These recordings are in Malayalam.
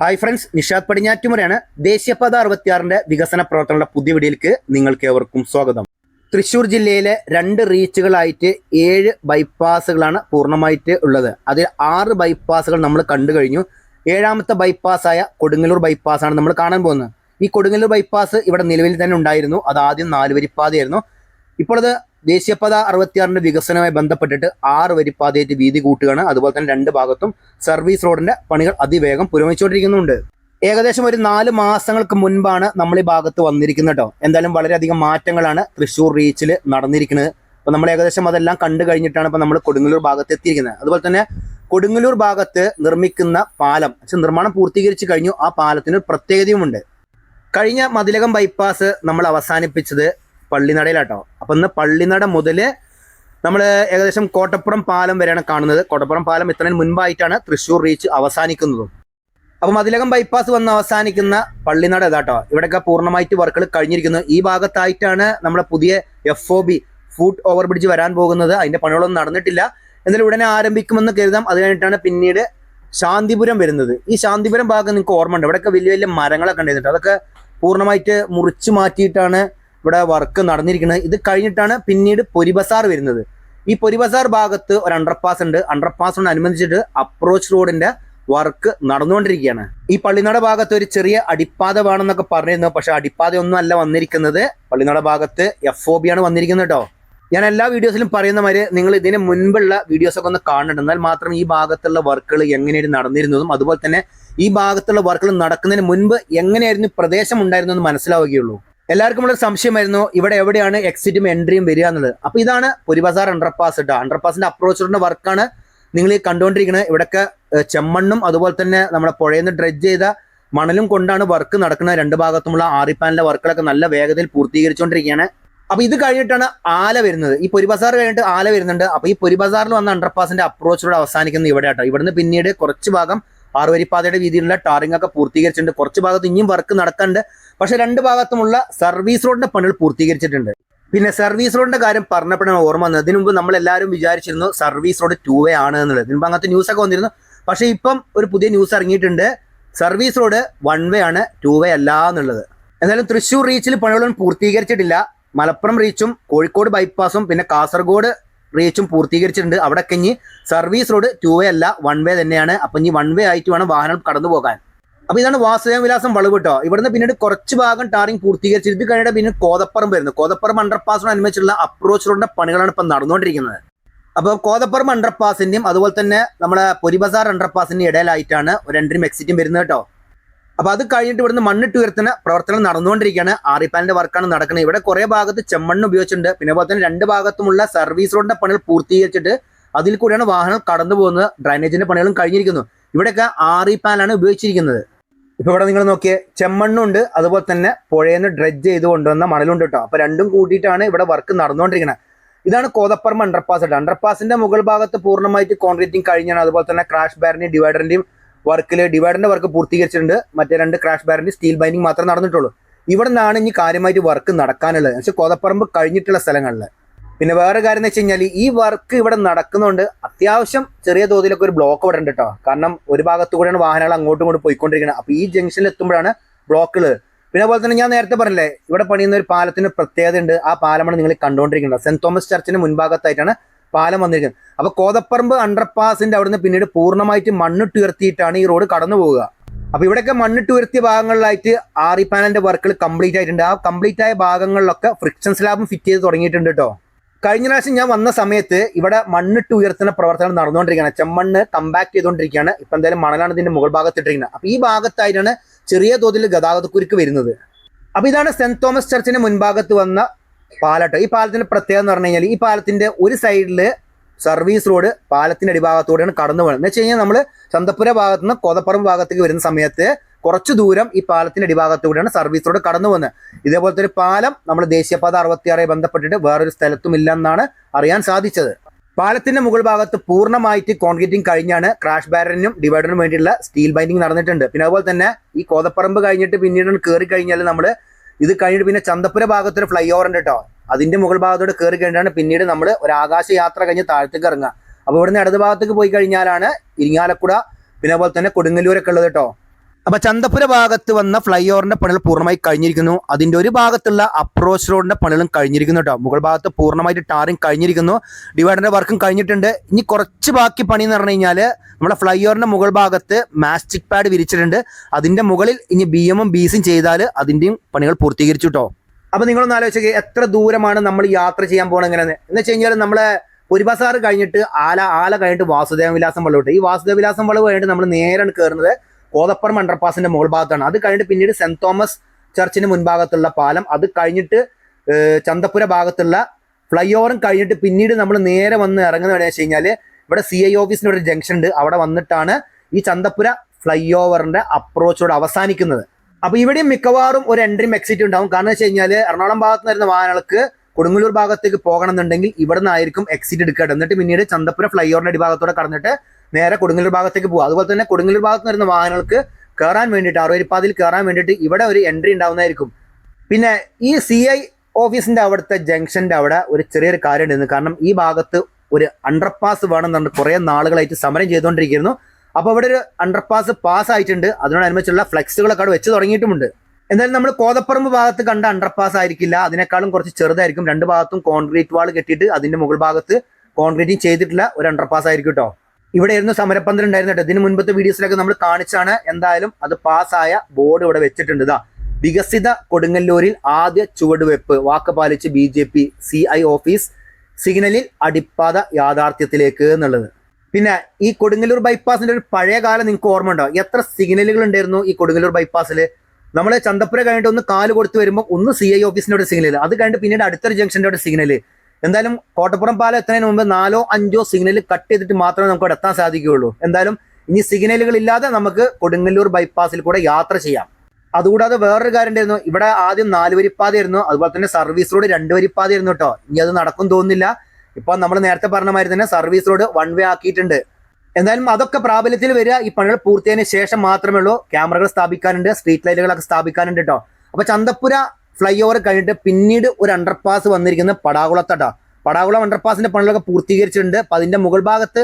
ഹായ് ഫ്രണ്ട്സ് നിഷാദ് പടിഞ്ഞാറ്റുമുറയാണ് ദേശീയപാത അറുപത്തിയാറിന്റെ വികസന പ്രവർത്തനങ്ങളുടെ പുതിയ വീഡിയോയിലേക്ക് നിങ്ങൾക്ക് ഏവർക്കും സ്വാഗതം. തൃശൂർ ജില്ലയിലെ രണ്ട് റീച്ചുകളായിട്ട് ഏഴ് ബൈപ്പാസുകളാണ് പൂർണമായിട്ട് ഉള്ളത്. അതിൽ ആറ് ബൈപ്പാസുകൾ നമ്മൾ കണ്ടു കഴിഞ്ഞു. ഏഴാമത്തെ ബൈപ്പാസായ കൊടുങ്ങല്ലൂർ ബൈപ്പാസാണ് നമ്മൾ കാണാൻ പോകുന്നത്. ഈ കൊടുങ്ങല്ലൂർ ബൈപ്പാസ് ഇവിടെ നിലവിൽ തന്നെ ഉണ്ടായിരുന്നു. അത് ആദ്യം നാലുവരിപ്പാതയായിരുന്നു. ഇപ്പോൾ അത് ദേശീയപാത അറുപത്തിയാറിന്റെ വികസനവുമായി ബന്ധപ്പെട്ടിട്ട് ആറ് വരിപ്പാതയായിട്ട് വീതി കൂട്ടുകയാണ്. അതുപോലെ തന്നെ രണ്ട് ഭാഗത്തും സർവീസ് റോഡിന്റെ പണികൾ അതിവേഗം പുരോഗമിച്ചുകൊണ്ടിരിക്കുന്നുണ്ട്. ഏകദേശം ഒരു നാല് മാസങ്ങൾക്ക് മുൻപാണ് നമ്മൾ ഈ ഭാഗത്ത് വന്നിരിക്കുന്നത് കേട്ടോ. എന്തായാലും വളരെയധികം മാറ്റങ്ങളാണ് തൃശ്ശൂർ റീച്ചിൽ നടന്നിരിക്കുന്നത്. അപ്പോൾ നമ്മൾ ഏകദേശം അതെല്ലാം കണ്ടു കഴിഞ്ഞിട്ടാണ് ഇപ്പോൾ നമ്മൾ കൊടുങ്ങല്ലൂർ ഭാഗത്ത് എത്തിയിരിക്കുന്നത്. അതുപോലെ തന്നെ കൊടുങ്ങല്ലൂർ ഭാഗത്ത് നിർമ്മിക്കുന്ന പാലം പക്ഷെ നിർമ്മാണം പൂർത്തീകരിച്ചു കഴിഞ്ഞു. ആ പാലത്തിന് പ്രത്യേകതയുമുണ്ട്. കഴിഞ്ഞ മതിലകം ബൈപ്പാസ് നമ്മൾ അവസാനിപ്പിച്ചത് പള്ളിനടയിലാട്ടോ. അപ്പം ഇന്ന് പള്ളിനട മുതൽ നമ്മൾ ഏകദേശം കോട്ടപ്പുറം പാലം വരെയാണ് കാണുന്നത്. കോട്ടപ്പുറം പാലം ഇത്രയും മുൻപായിട്ടാണ് തൃശ്ശൂർ റീച്ച് അവസാനിക്കുന്നതും. അപ്പം മതിലകം ബൈപ്പാസ് വന്ന് അവസാനിക്കുന്ന പള്ളിനട ഇതാട്ടോ. ഇവിടെയൊക്കെ പൂർണമായിട്ട് വർക്കുകൾ കഴിഞ്ഞിരിക്കുന്നു. ഈ ഭാഗത്തായിട്ടാണ് നമ്മുടെ പുതിയ F O B foot over bridge വരാൻ പോകുന്നത്. അതിന്റെ പണികളൊന്നും നടന്നിട്ടില്ല. എന്നാലും ഉടനെ ആരംഭിക്കുമെന്ന് കരുതാം. അത് കഴിഞ്ഞിട്ടാണ് പിന്നീട് ശാന്തിപുരം വരുന്നത്. ഈ ശാന്തിപുരം ഭാഗം നിങ്ങൾക്ക് ഓർമ്മ ഉണ്ട് ഇവിടെയൊക്കെ വലിയ വലിയ മരങ്ങളൊക്കെ ഉണ്ടായിരുന്നിട്ട് അതൊക്കെ പൂർണമായിട്ട് മുറിച്ചു മാറ്റിയിട്ടാണ് ഇവിടെ വർക്ക് നടന്നിരിക്കുന്നത്. ഇത് കഴിഞ്ഞിട്ടാണ് പിന്നീട് പൊരിബസാർ വരുന്നത്. ഈ പൊരിബസാർ ഭാഗത്ത് ഒരു അണ്ടർപാസ് ഉണ്ട്. അണ്ടർപാസിനോട് അനുബന്ധിച്ചിട്ട് അപ്രോച്ച് റോഡിന്റെ വർക്ക് നടന്നുകൊണ്ടിരിക്കുകയാണ്. ഈ പള്ളിനട ഭാഗത്ത് ഒരു ചെറിയ അടിപ്പാത വേണമെന്നൊക്കെ പറഞ്ഞിരുന്നു. പക്ഷെ അടിപ്പാത ഒന്നും അല്ല വന്നിരിക്കുന്നത്. പള്ളിനട ഭാഗത്ത് എഫ് ആണ് വന്നിരിക്കുന്നത് കേട്ടോ. ഞാൻ എല്ലാ വീഡിയോസിലും പറയുന്ന മാതിരി നിങ്ങൾ ഇതിന് മുൻപുള്ള വീഡിയോസൊക്കെ ഒന്ന് കാണണം. എന്നാൽ മാത്രം ഈ ഭാഗത്തുള്ള വർക്കുകൾ എങ്ങനെയാണ് നടന്നിരുന്നതും അതുപോലെ തന്നെ ഈ ഭാഗത്തുള്ള വർക്കുകൾ നടക്കുന്നതിന് മുൻപ് എങ്ങനെയായിരുന്നു പ്രദേശം ഉണ്ടായിരുന്നതെന്ന് മനസ്സിലാവുകയുള്ളൂ. എല്ലാവർക്കും ഉള്ള സംശയമായിരുന്നു. ഇവിടെ എവിടെയാണ് എക്സിറ്റും എൻട്രിയും വരിക എന്നുള്ളത്. അപ്പൊ ഇതാണ് പുരിബസാർ അണ്ടർപാസ് കേട്ടോ അണ്ടർപാസിന്റെ അപ്രോച്ച് വർക്കാണ് നിങ്ങൾ ഈ കണ്ടുകൊണ്ടിരിക്കുന്നത് ഇവിടെയൊക്കെ ചെമ്മണ്ണും അതുപോലെ തന്നെ നമ്മുടെ പുഴയിൽ നിന്ന് ഡ്രഡ്ജ് ചെയ്ത മണലും കൊണ്ടാണ് വർക്ക് നടക്കുന്നത്. രണ്ട് ഭാഗത്തുമുള്ള ആറിപ്പാനിലെ വർക്കുകളൊക്കെ നല്ല വേഗതയിൽ പൂർത്തീകരിച്ചുകൊണ്ടിരിക്കുകയാണ്. അപ്പൊ ഇത് കഴിഞ്ഞിട്ടാണ് ആല വരുന്നത്. ഈ പൊരിബസാർ കഴിഞ്ഞിട്ട് ആല വരുന്നുണ്ട്. അപ്പൊ ഈ പൊരിബസാറിൽ വന്ന അണ്ടർപാസിന്റെ അപ്രോച്ചിലൂടെ അവസാനിക്കുന്നത് ഇവിടെ കേട്ടോ ഇവിടുന്ന് പിന്നീട് കുറച്ച് ഭാഗം ആറുവരിപ്പാതയുടെ രീതിയിലുള്ള ടാറിംഗ് ഒക്കെ പൂർത്തീകരിച്ചിട്ടുണ്ട്. കുറച്ച് ഭാഗത്ത് ഇനിയും വർക്ക് നടക്കാണ്ട് പക്ഷെ രണ്ട് ഭാഗത്തുമുള്ള സർവീസ് റോഡിന്റെ പണികൾ പൂർത്തീകരിച്ചിട്ടുണ്ട്. പിന്നെ സർവീസ് റോഡിന്റെ കാര്യം പറഞ്ഞപ്പോഴാണ് ഓർമ്മ വന്നത്. ഇതിനു മുമ്പ് നമ്മൾ എല്ലാവരും വിചാരിച്ചിരുന്നു സർവീസ് റോഡ് ടൂ വേ ആണ് എന്നുള്ളത്. ഇതിന് മുമ്പ് അങ്ങനത്തെ ന്യൂസ് ഒക്കെ വന്നിരുന്നു. പക്ഷെ ഇപ്പം ഒരു പുതിയ ന്യൂസ് ഇറങ്ങിയിട്ടുണ്ട്. സർവീസ് റോഡ് വൺ വേ ആണ് ടൂ വേ അല്ല എന്നുള്ളത്. എന്നാലും തൃശ്ശൂർ റീച്ചിൽ പണികളൊന്നും പൂർത്തീകരിച്ചിട്ടില്ല. മലപ്പുറം റീച്ചും കോഴിക്കോട് ബൈപ്പാസും പിന്നെ കാസർഗോഡ് റീച്ചും പൂർത്തീകരിച്ചിട്ടുണ്ട്. അവിടെ ഇനി സർവീസ് റോഡ് ടു വേ അല്ല വൺ വേ തന്നെയാണ്. അപ്പൊ ഇനി വൺ വേ ആയിട്ട് വേണം വാഹനം കടന്നു പോകാൻ. അപ്പൊ ഇതാണ് വാസുദേവ വിലാസം വളവ് കേട്ടോ. ഇവിടുന്ന് പിന്നീട് കുറച്ച് ഭാഗം ടാറിംഗ് പൂർത്തീകരിച്ച് ഇത് കഴിഞ്ഞിട്ട് പിന്നെ കോതപ്പുറം വരുന്നു. കോതപ്പുറം അണ്ടർപാസിനനുസരിച്ചുള്ള അപ്രോച്ച് റോഡിന്റെ പണികളാണ് ഇപ്പൊ നടന്നുകൊണ്ടിരിക്കുന്നത്. അപ്പോൾ കോതപ്പുറം അണ്ടർപാസിന്റെയും അതുപോലെ തന്നെ നമ്മുടെ പൊരിബസാർ അണ്ടർപാസിന്റെയും ഇടയിലായിട്ടാണ് എൻട്രിയും എക്സിറ്റും വരുന്നത് കേട്ടോ. അപ്പൊ അത് കഴിഞ്ഞിട്ട് ഇവിടുന്ന് മണ്ണിട്ട് ഉയർത്തുന്ന പ്രവർത്തനം നടന്നുകൊണ്ടിരിക്കുകയാണ്. ആറിപ്പാലിന്റെ വർക്കാണ് നടക്കുന്നത്. ഇവിടെ കുറെ ഭാഗത്ത് ചെമ്മണ്ണ് ഉപയോഗിച്ചിട്ടുണ്ട്. പിന്നെ അതുപോലെ തന്നെ രണ്ട് ഭാഗത്തുമുള്ള സർവീസ് റോഡിന്റെ പണികൾ പൂർത്തീകരിച്ചിട്ട് അതിൽ കൂടിയാണ് വാഹനം കടന്നു പോകുന്നത്. ഡ്രൈനേജിന്റെ പണികളും കഴിഞ്ഞിരിക്കുന്നു. ഇവിടെയൊക്കെ ആറിപ്പാലാണ് ഉപയോഗിച്ചിരിക്കുന്നത്. ഇപ്പൊ ഇവിടെ നിങ്ങൾ നോക്കിയേ ചെമ്മണ്ണുണ്ട് അതുപോലെ തന്നെ പുഴയിൽ നിന്ന് ഡ്രഡ്ജ് ചെയ്ത് കൊണ്ടുവന്ന മണലുണ്ട് കേട്ടോ. അപ്പൊ രണ്ടും കൂട്ടിയിട്ടാണ് ഇവിടെ വർക്ക് നടന്നുകൊണ്ടിരിക്കുന്നത്. ഇതാണ് കോതപ്പറമ്പ് അണ്ടർപാസ് അണ്ടർപാസിന്റെ മുകൾ ഭാഗത്ത് പൂർണമായിട്ട് കോൺക്രീറ്റിംഗ് കഴിഞ്ഞാണ്. അതുപോലെ തന്നെ ക്രാഷ് ബാറിന്റെയും ഡിവൈഡറിന്റെയും വർക്കിൽ ഡിവൈഡറിന്റെ വർക്ക് പൂർത്തീകരിച്ചിട്ടുണ്ട്. മറ്റേ രണ്ട് ക്രാഷ് ബാറിന്റെ സ്റ്റീൽ ബൈൻഡിങ് മാത്രമേ നടന്നിട്ടുള്ളൂ. ഇവിടെ നിന്നാണ് ഇനി കാര്യമായിട്ട് വർക്ക് നടക്കാനുള്ളത്. പക്ഷെ കോതപ്പറമ്പ് കഴിഞ്ഞിട്ടുള്ള സ്ഥലങ്ങളിൽ പിന്നെ വേറെ കാര്യം എന്ന് വെച്ച് കഴിഞ്ഞാൽ ഈ വർക്ക് ഇവിടെ നടക്കുന്നുണ്ട് അത്യാവശ്യം ചെറിയ തോതിലൊക്കെ ഒരു ബ്ലോക്ക് ഇവിടെ ഉണ്ട് കേട്ടോ കാരണം ഒരു ഭാഗത്തു കൂടെയാണ് വാഹനങ്ങൾ അങ്ങോട്ടും ഇങ്ങോട്ടും പോയിക്കൊണ്ടിരിക്കുന്നത്. അപ്പൊ ഈ ജംഗ്ഷനിൽ എത്തുമ്പോഴാണ് ബ്ലോക്കുകൾ പിന്നെ അതുപോലെ തന്നെ ഞാൻ നേരത്തെ പറഞ്ഞില്ലേ ഇവിടെ പണിയുന്ന ഒരു പാലത്തിന് പ്രത്യേകത ഉണ്ട് ആ പാലമാണ് നിങ്ങൾ കണ്ടുകൊണ്ടിരിക്കുന്നത്. സെന്റ് തോമസ് ചർച്ചിന് മുൻഭാഗത്തായിട്ടാണ് പാലം വന്നിരിക്കുന്നത്. അപ്പൊ കോതപ്പറമ്പ് അണ്ടർപാസിന്റെ അവിടുന്ന് പിന്നീട് പൂർണമായിട്ട് മണ്ണിട്ട് ഉയർത്തിയിട്ടാണ് ഈ റോഡ് കടന്നു പോവുക. അപ്പൊ ഇവിടെയൊക്കെ മണ്ണിട്ട് ഉയർത്തിയ ഭാഗങ്ങളിലായിട്ട് ആറി പാനലിന്റെ വർക്കുകൾ കംപ്ലീറ്റ് ആയിട്ടുണ്ട്. ആ കംപ്ലീറ്റ് ആയ ഭാഗങ്ങളിലൊക്കെ ഫ്രിക്ഷൻ സ്ലാബും ഫിറ്റ് ചെയ്ത് തുടങ്ങിയിട്ടുണ്ട് കേട്ടോ കഴിഞ്ഞ പ്രാവശ്യം ഞാൻ വന്ന സമയത്ത് ഇവിടെ മണ്ണിട്ട് ഉയർത്തുന്ന പ്രവർത്തനം നടന്നുകൊണ്ടിരിക്കുകയാണ്. ചെമ്മണ്ണ് കമ്പാക്ട് ചെയ്തുകൊണ്ടിരിക്കുകയാണ്. ഇപ്പൊ എന്തായാലും മണലാണ് ഇതിന്റെ മുകൾ ഭാഗത്ത് ഇട്ടിരിക്കുന്നത് അപ്പൊ ഈ ഭാഗത്തായിട്ടാണ് ചെറിയ തോതിൽ ഗതാഗതക്കുരുക്ക് വരുന്നത്. അപ്പൊ ഇതാണ് സെന്റ് തോമസ് ചർച്ചിന്റെ മുൻഭാഗത്ത് വന്ന പാലട്ടോ. ഈ പാലത്തിന്റെ പ്രത്യേകത എന്ന് പറഞ്ഞു കഴിഞ്ഞാൽ ഈ പാലത്തിന്റെ ഒരു സൈഡിൽ സർവീസ് റോഡ് പാലത്തിന്റെ അടിഭാഗത്തൂടെയാണ് കടന്നു പോകുന്നത് എന്ന് വെച്ച് കഴിഞ്ഞാൽ നമ്മൾ ചന്തപ്പുര ഭാഗത്ത് നിന്ന് കോതപ്പുറം ഭാഗത്തേക്ക് വരുന്ന സമയത്ത് കുറച്ച് ദൂരം ഈ പാലത്തിന്റെ അടിഭാഗത്തൂടെയാണ് സർവീസ് റോഡ് കടന്നു പോകുന്നത് ഇതേപോലത്തെ ഒരു പാലം നമ്മൾ ദേശീയപാത അറുപത്തിയാറെ ബന്ധപ്പെട്ടിട്ട് വേറൊരു സ്ഥലത്തും ഇല്ലെന്നാണ് അറിയാൻ സാധിച്ചത്. പാലത്തിന്റെ മുകൾ ഭാഗത്ത് പൂർണമായിട്ട് കോൺക്രീറ്റിംഗ് കഴിഞ്ഞാണ് ക്രാഷ് ബാരനും ഡിവൈഡറിനും വേണ്ടിയുള്ള സ്റ്റീൽ ബൈൻഡിങ് നടന്നിട്ടുണ്ട്. പിന്നെ അതുപോലെ തന്നെ ഈ കോതപ്പറമ്പ് കഴിഞ്ഞിട്ട് പിന്നീട് കയറി കഴിഞ്ഞാൽ നമ്മൾ ഇത് കഴിഞ്ഞിട്ട് പിന്നെ ചന്തപ്പുര ഭാഗത്തൊരു ഫ്ലൈ ഓവർ ഉണ്ട് കേട്ടോ അതിന്റെ മുകൾ ഭാഗത്തോട് കയറി കഴിഞ്ഞാണ് പിന്നീട് നമ്മൾ ഒരു ആകാശ യാത്ര കഴിഞ്ഞ് താഴത്തേക്ക് ഇറങ്ങുക. അപ്പോൾ ഇവിടുന്ന് ഇടത് ഭാഗത്തേക്ക് പോയി കഴിഞ്ഞാലാണ് ഇരിങ്ങാലക്കുട പിന്നെ അതുപോലെ തന്നെ കൊടുങ്ങല്ലൂരൊക്കെ ഉള്ളത് കേട്ടോ അപ്പൊ ചന്തപുര ഭാഗത്ത് വന്ന ഫ്ലൈ ഓവറിന്റെ പണികൾ പൂർണമായി കഴിഞ്ഞിരിക്കുന്നു. അതിന്റെ ഒരു ഭാഗത്തുള്ള അപ്രോച്ച് റോഡിന്റെ പണികളും കഴിഞ്ഞിരിക്കുന്നു കേട്ടോ മുകൾ ഭാഗത്ത് പൂർണമായിട്ട് ടാറിങ് കഴിഞ്ഞിരിക്കുന്നു. ഡിവൈഡറിന്റെ വർക്കും കഴിഞ്ഞിട്ടുണ്ട്. ഇനി കുറച്ച് ബാക്കി പണി എന്ന് പറഞ്ഞു കഴിഞ്ഞാൽ നമ്മുടെ ഫ്ലൈ ഓവറിന്റെ മുകൾ ഭാഗത്ത് മാസ്റ്റിക് പാഡ് വിരിച്ചിട്ടുണ്ട്. അതിന്റെ മുകളിൽ ഇനി ബി എമ്മും ബീസും ചെയ്താൽ അതിന്റെയും പണികൾ പൂർത്തീകരിച്ചു കേട്ടോ അപ്പൊ നിങ്ങളൊന്ന് ആലോചിക്കുക എത്ര ദൂരമാണ് നമ്മൾ യാത്ര ചെയ്യാൻ പോകണം എങ്ങനെ എന്ന് വെച്ച് കഴിഞ്ഞാൽ നമ്മളെ ഒരു ബസാറ് കഴിഞ്ഞിട്ട് ആല ആല കഴിഞ്ഞിട്ട് വാസുദേവ വിലാസം വളവിട്ട് ഈ വാസുദേവ വിലാസം വളവ് കഴിഞ്ഞിട്ട് നമ്മൾ നേരാണ് കയറുന്നത് കോതപ്പുറം അണ്ടർപാസിന്റെ മുകൾ ഭാഗത്താണ്. അത് കഴിഞ്ഞിട്ട് പിന്നീട് സെന്റ് തോമസ് ചർച്ചിന് മുൻഭാഗത്തുള്ള പാലം. അത് കഴിഞ്ഞിട്ട് ചന്തപ്പുര ഭാഗത്തുള്ള ഫ്ലൈ ഓവറും കഴിഞ്ഞിട്ട് പിന്നീട് നമ്മൾ നേരെ വന്ന് ഇറങ്ങുന്നത് എവിടെയാണെന്ന് വെച്ച് കഴിഞ്ഞാൽ ഇവിടെ സി ഐ ഓഫീസിന് ഒരു ജംഗ്ഷൻ ഉണ്ട്. അവിടെ വന്നിട്ടാണ് ഈ ചന്തപ്പുര ഫ്ലൈ ഓവറിന്റെ അപ്രോച്ചോട് അവസാനിക്കുന്നത്. അപ്പൊ ഇവിടെയും മിക്കവാറും ഒരു എൻട്രിയും എക്സിറ്റ് ഉണ്ടാവും. കാരണം വെച്ച് കഴിഞ്ഞാൽ എറണാകുളം ഭാഗത്ത് നിന്ന് വരുന്ന വാഹനങ്ങൾക്ക് കൊടുങ്ങല്ലൂർ ഭാഗത്തേക്ക് പോകണം എന്നുണ്ടെങ്കിൽ ഇവിടെ നിന്നായിരിക്കും എക്സിറ്റ് എടുക്കുക എന്നിട്ട് പിന്നീട് ചന്തപ്പുര ഫ്ലൈ ഓവറിന്റെ അടിഭാഗത്തോടെ കടന്നിട്ട് നേരെ കൊടുങ്ങല്ലൂർ ഭാഗത്തേക്ക് പോകുക അതുപോലെ തന്നെ കൊടുങ്ങല്ലൂർ ഭാഗത്ത് വരുന്ന വാഹനങ്ങൾക്ക് കയറാൻ വേണ്ടിയിട്ട് അറുപതിപ്പാതിൽ കയറാൻ വേണ്ടിയിട്ട് ഇവിടെ ഒരു എൻട്രി ഉണ്ടാവുന്നതായിരിക്കും. പിന്നെ ഈ സി ഐ ഓഫീസിന്റെ അവിടുത്തെ ജംഗ്ഷന്റെ അവിടെ ഒരു ചെറിയൊരു കാര്യം ഉണ്ടായിരുന്നു കാരണം ഈ ഭാഗത്ത് ഒരു അണ്ടർപാസ് വേണം എന്ന് പറഞ്ഞിട്ട് കുറേ നാളുകളായിട്ട് സമരം ചെയ്തുകൊണ്ടിരിക്കുന്നു. അപ്പോൾ ഇവിടെ ഒരു അണ്ടർപാസ് പാസ് ആയിട്ടുണ്ട്. അതിനോടനുബന്ധിച്ചുള്ള ഫ്ലെക്സുകളൊക്കെ അവിടെ വെച്ച് തുടങ്ങിയിട്ടുമുണ്ട്. എന്തായാലും നമ്മൾ കോതപ്പറമ്പ് ഭാഗത്ത് കണ്ട അണ്ടർപാസ് ആയിരിക്കില്ല. അതിനേക്കാളും കുറച്ച് ചെറുതായിരിക്കും. രണ്ട് ഭാഗത്തും കോൺക്രീറ്റ് വാൾ കെട്ടിയിട്ട് അതിന്റെ മുകൾ ഭാഗത്ത് കോൺക്രീറ്റിംഗ് ചെയ്തിട്ടുള്ള ഒരു അണ്ടർപാസ് ആയിരിക്കും കേട്ടോ ഇവിടെ ഇരുന്ന് സമരപ്പന്തൽ ഉണ്ടായിരുന്നു ഇതിന് മുൻപത്തെ വീഡിയോസിലൊക്കെ നമ്മൾ കാണിച്ചാണ് എന്തായാലും അത് പാസ്സായ ബോർഡ് ഇവിടെ വെച്ചിട്ടുണ്ട്. ഇതാ വികസിത കൊടുങ്ങല്ലൂരിൽ ആദ്യ ചുവടുവെപ്പ് വാക്ക് പാലിച്ച് B J P C I office സിഗ്നലിൽ അടിപ്പാത യാഥാർത്ഥ്യത്തിലേക്ക് എന്നുള്ളത്. പിന്നെ ഈ കൊടുങ്ങല്ലൂർ ബൈപ്പാസിന്റെ ഒരു പഴയ കാലം നിങ്ങൾക്ക് ഓർമ്മ ഉണ്ടോ എത്ര സിഗ്നലുകൾ ഉണ്ടായിരുന്നു ഈ കൊടുങ്ങല്ലൂർ ബൈപ്പാസിൽ നമ്മൾ ചന്തപ്പുര കഴിഞ്ഞിട്ട് ഒന്ന് കാൽ കൊടുത്ത് വരുമ്പോൾ ഒന്ന് സി ഐ ഓഫീസിന്റെ ഒരു സിഗ്നൽ അത് കഴിഞ്ഞിട്ട് പിന്നീട് അടുത്തൊരു ജംഗ്ഷന്റെ ഒരു സിഗ്നൽ എന്തായാലും കോട്ടപ്പുറം പാലം എത്തുന്നതിന് മുമ്പ് നാലോ അഞ്ചോ സിഗ്നൽ കട്ട് ചെയ്തിട്ട് മാത്രമേ നമുക്ക് അവിടെ എത്താൻ സാധിക്കുകയുള്ളൂ. എന്തായാലും ഇനി സിഗ്നലുകൾ ഇല്ലാതെ നമുക്ക് കൊടുങ്ങല്ലൂർ ബൈപ്പാസിൽ കൂടെ യാത്ര ചെയ്യാം. അതുകൂടാതെ വേറൊരു കാര്യം ഉണ്ടായിരുന്നു. ഇവിടെ ആദ്യം നാല് വരിപ്പാതയായിരുന്നു. അതുപോലെ തന്നെ സർവീസ് റോഡ് രണ്ട് വരിപ്പാതയായിരുന്നു കേട്ടോ. ഇനി അത് നടക്കും തോന്നുന്നില്ല. ഇപ്പൊ നമ്മൾ നേരത്തെ പറഞ്ഞ മാതിരി തന്നെ സർവീസ് റോഡ് വൺ വേ ആക്കിയിട്ടുണ്ട്. എന്തായാലും അതൊക്കെ പ്രാബല്യത്തിൽ വരിക. ഈ പണികൾ പൂർത്തിയായതിനു ശേഷം മാത്രമേ ഉള്ളൂ. ക്യാമറകൾ സ്ഥാപിക്കാനുണ്ട്. സ്ട്രീറ്റ് ലൈറ്റുകളൊക്കെ സ്ഥാപിക്കാനുണ്ട് കേട്ടോ. അപ്പൊ ചന്തപ്പുര ഫ്ലൈ ഓവർ കഴിഞ്ഞിട്ട് പിന്നീട് ഒരു അണ്ടർപാസ് വന്നിരിക്കുന്നത് പടാകുളത്തട്ട. പടാകുളം അണ്ടർപാസിന്റെ പണികളൊക്കെ പൂർത്തീകരിച്ചിട്ടുണ്ട്. അപ്പൊ അതിന്റെ മുകൾ ഭാഗത്ത്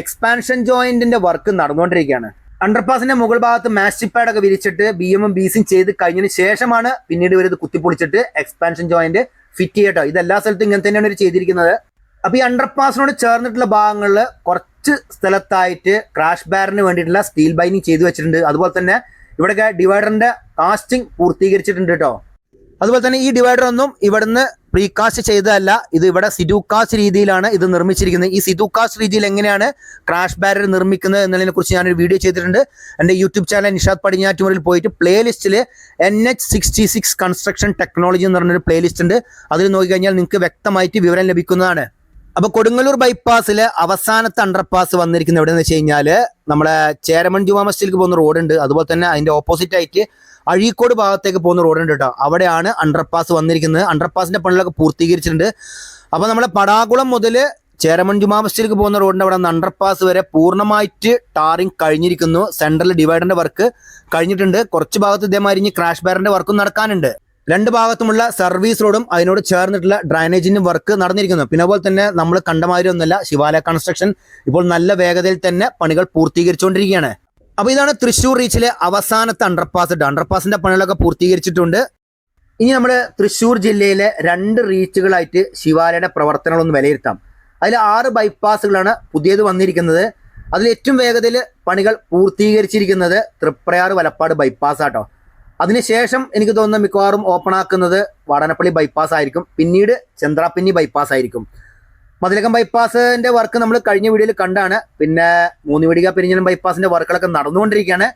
എക്സ്പാൻഷൻ ജോയിന്റിന്റെ വർക്ക് നടന്നുകൊണ്ടിരിക്കുകയാണ്. അണ്ടർപാസിന്റെ മുകൾ ഭാഗത്ത് മാസ്റ്റിക് പാഡ് ഒക്കെ വിരിച്ചിട്ട് ബി എമ്മും ബീസും ചെയ്ത് കഴിഞ്ഞതിന് ശേഷമാണ് പിന്നീട് ഇവർ ഇത് കുത്തിപ്പൊളിച്ചിട്ട് എക്സ്പാൻഷൻ ജോയിന്റ് ഫിറ്റ് ചെയ്യട്ടോ. ഇത് എല്ലാ സ്ഥലത്തും ഇങ്ങനെ തന്നെയാണ് ഇവർ ചെയ്തിരിക്കുന്നത്. അപ്പൊ ഈ അണ്ടർപാസിനോട് ചേർന്നിട്ടുള്ള ഭാഗങ്ങളിൽ കുറച്ച് സ്ഥലത്തായിട്ട് ക്രാഷ് ബാരിന് വേണ്ടിയിട്ടുള്ള സ്റ്റീൽ ബൈനിങ് ചെയ്തു വെച്ചിട്ടുണ്ട്. അതുപോലെ തന്നെ ഇവിടെ ഡിവൈഡറിന്റെ കാസ്റ്റിംഗ് പൂർത്തീകരിച്ചിട്ടുണ്ട് കേട്ടോ അതുപോലെ തന്നെ ഈ ഡിവൈഡർ ഒന്നും ഇവിടുന്ന് പ്രീകാസ്റ്റ് ചെയ്തതല്ല. ഇത് ഇവിടെ സിഡുകാസ്റ്റ് രീതിയിലാണ് ഇത് നിർമ്മിച്ചിരിക്കുന്നത്. ഈ സിഡുകാസ്റ്റ് രീതിയിൽ എങ്ങനെയാണ് ക്രാഷ് ബാരർ നിർമ്മിക്കുന്നത് എന്നതിനെ കുറിച്ച് ഞാനൊരു വീഡിയോ ചെയ്തിട്ടുണ്ട്. എന്റെ യൂട്യൂബ് ചാനൽ നിഷാദ് പടിഞ്ഞാറ്റുമുറിൽ പോയിട്ട് പ്ലേലിസ്റ്റിൽ N H sixty six construction technology എന്ന് പറഞ്ഞൊരു പ്ലേലിസ്റ്റ് ഉണ്ട്. അതിൽ നോക്കിക്കഴിഞ്ഞാൽ നിങ്ങൾക്ക് വ്യക്തമായിട്ട് വിവരം ലഭിക്കുന്നതാണ്. അപ്പോൾ കൊടുങ്ങല്ലൂർ ബൈപ്പാസിലെ അവസാനത്തെ അണ്ടർപാസ് വന്നിരിക്കുന്നത് എവിടെയെന്ന് വെച്ച് കഴിഞ്ഞാൽ നമ്മളെ ചേരമൺ ജുമാ മസ്ജിദിലേക്ക് പോകുന്ന റോഡുണ്ട് അതുപോലെ തന്നെ അതിന്റെ ഓപ്പോസിറ്റ് ആയിട്ട് അഴീക്കോട് ഭാഗത്തേക്ക് പോകുന്ന റോഡുണ്ട് കേട്ടോ. അവിടെയാണ് അണ്ടർപാസ് വന്നിരിക്കുന്നത്. അണ്ടർപാസിന്റെ പണികളൊക്കെ പൂർത്തീകരിച്ചിട്ടുണ്ട്. അപ്പൊ നമ്മളെ പടാകുളം മുതൽ ചേരമൺ ജുമാ മസ്ജിദിലേക്ക് പോകുന്ന റോഡിന്റെ അവിടെ നിന്ന് അണ്ടർപാസ് വരെ പൂർണമായിട്ട് ടാറിങ് കഴിഞ്ഞിരിക്കുന്നു. സെൻട്രൽ ഡിവൈഡറിന്റെ വർക്ക് കഴിഞ്ഞിട്ടുണ്ട്. കുറച്ച് ഭാഗത്ത് ഇതേമാതിരി ഇനി ക്രാഷ് ബാറിന്റെ വർക്കും നടക്കാനുണ്ട്. രണ്ട് ഭാഗത്തുമുള്ള സർവീസ് റോഡും അതിനോട് ചേർന്നിട്ടുള്ള ഡ്രൈനേജിന്റെ വർക്ക് നടന്നിരിക്കുന്നു. പിന്നെ അതുപോലെ തന്നെ നമ്മൾ കണ്ടമാതിരി ഒന്നല്ല ശിവാലയ കൺസ്ട്രക്ഷൻ ഇപ്പോൾ നല്ല വേഗതയിൽ തന്നെ പണികൾ പൂർത്തീകരിച്ചുകൊണ്ടിരിക്കുകയാണ്. അപ്പൊ ഇതാണ് തൃശ്ശൂർ റീച്ചിലെ അവസാനത്തെ അണ്ടർപാസ് അണ്ടർപാസിന്റെ പണികളൊക്കെ പൂർത്തീകരിച്ചിട്ടുണ്ട്. ഇനി നമ്മൾ തൃശ്ശൂർ ജില്ലയിലെ രണ്ട് റീച്ചുകളായിട്ട് ശിവാലയുടെ പ്രവർത്തനങ്ങളൊന്ന് വിലയിരുത്താം. അതിൽ ആറ് ബൈപ്പാസുകളാണ് പുതിയത് വന്നിരിക്കുന്നത്. അതിൽ ഏറ്റവും വേഗതയിൽ പണികൾ പൂർത്തീകരിച്ചിരിക്കുന്നത് തൃപ്രയാർ വലപ്പാട് ബൈപ്പാസ് ആട്ടോ. അതിനുശേഷം എനിക്ക് തോന്നുന്ന മിക്കവാറും ഓപ്പൺ ആക്കുന്നത് വാടാനപ്പള്ളി ബൈപ്പാസ് ആയിരിക്കും. പിന്നീട് ചന്ദ്രാപ്പിന്നി ബൈപ്പാസ് ആയിരിക്കും. മതിലകം ബൈപ്പാസിന്റെ വർക്ക് നമ്മൾ കഴിഞ്ഞ വീഡിയോയിൽ കണ്ടാണ്. പിന്നെ മൂന്നുവിടിക പെരിഞ്ഞാലും ബൈപ്പാസിന്റെ വർക്കുകളൊക്കെ നടന്നുകൊണ്ടിരിക്കുകയാണ്.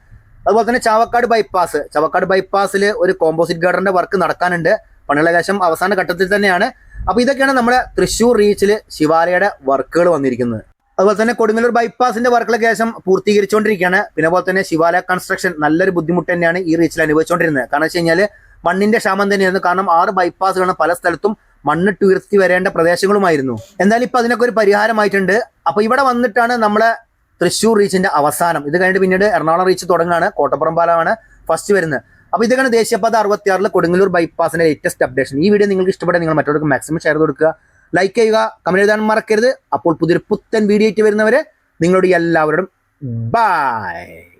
അതുപോലെ തന്നെ ചാവക്കാട് ബൈപ്പാസ്. ചാവക്കാട് ബൈപ്പാസിൽ ഒരു കോമ്പോസിറ്റ് ഗാർഡറിന്റെ വർക്ക് നടക്കാനുണ്ട്. പണികളേകദേശം അവസാന ഘട്ടത്തിൽ തന്നെയാണ്. അപ്പൊ ഇതൊക്കെയാണ് നമ്മുടെ തൃശ്ശൂർ റീച്ചിൽ ശിവാലയുടെ വർക്കുകൾ വന്നിരിക്കുന്നത്. അതുപോലെ തന്നെ കൊടുങ്ങല്ലൂർ ബൈപ്പാസിന്റെ വർക്കുകളൊക്കെ ശേഷം പൂർത്തീകരിച്ചുകൊണ്ടിരിക്കുകയാണ്. പിന്നെ അതുപോലെ തന്നെ ശിവാലയ കൺസ്ട്രക്ഷൻ നല്ലൊരു ബുദ്ധിമുട്ട് തന്നെയാണ് ഈ റീച്ചിൽ അനുഭവിച്ചുകൊണ്ടിരുന്നത്. കാരണം വെച്ച് കഴിഞ്ഞാൽ മണ്ണിന്റെ ക്ഷാമം തന്നെയായിരുന്നു. കാരണം ആറ് ബൈപ്പാസുകളാണ് പല സ്ഥലത്തും മണ്ണിട്ട് ഉയർത്തി വരേണ്ട പ്രദേശങ്ങളുമായിരുന്നു. എന്തായാലും ഇപ്പൊ അതിനൊക്കെ ഒരു പരിഹാരമായിട്ടുണ്ട്. അപ്പൊ ഇവിടെ വന്നിട്ടാണ് നമ്മളെ തൃശ്ശൂർ റീച്ചിന്റെ അവസാനം. ഇത് കഴിഞ്ഞിട്ട് പിന്നീട് എറണാകുളം റീച്ച് തുടങ്ങുകയാണ് കോട്ടപ്പുറം പാലമാണ് ഫസ്റ്റ് വരുന്നത്. അപ്പൊ ഇതൊക്കെയാണ് ദേശീയപാത അറുപത്തി ആറിൽ കൊടുങ്ങല്ലൂർ ബൈപ്പാസിന്റെ ലേറ്റസ്റ്റ് അപ്ഡേഷൻ ഈ വീഡിയോ നിങ്ങൾക്ക് ഇഷ്ടപ്പെട്ട നിങ്ങൾ മറ്റവർക്ക് മാക്സിമം ഷെയർ കൊടുക്കുക. ലൈക്ക് ചെയ്യുക കമന്റ് എഴുതാൻ മറക്കരുത്. അപ്പോൾ പുതിയൊരു പുത്തൻ വീഡിയോ ആയിട്ട് വരുന്നവരെ നിങ്ങളോട് എല്ലാവരോടും ബൈ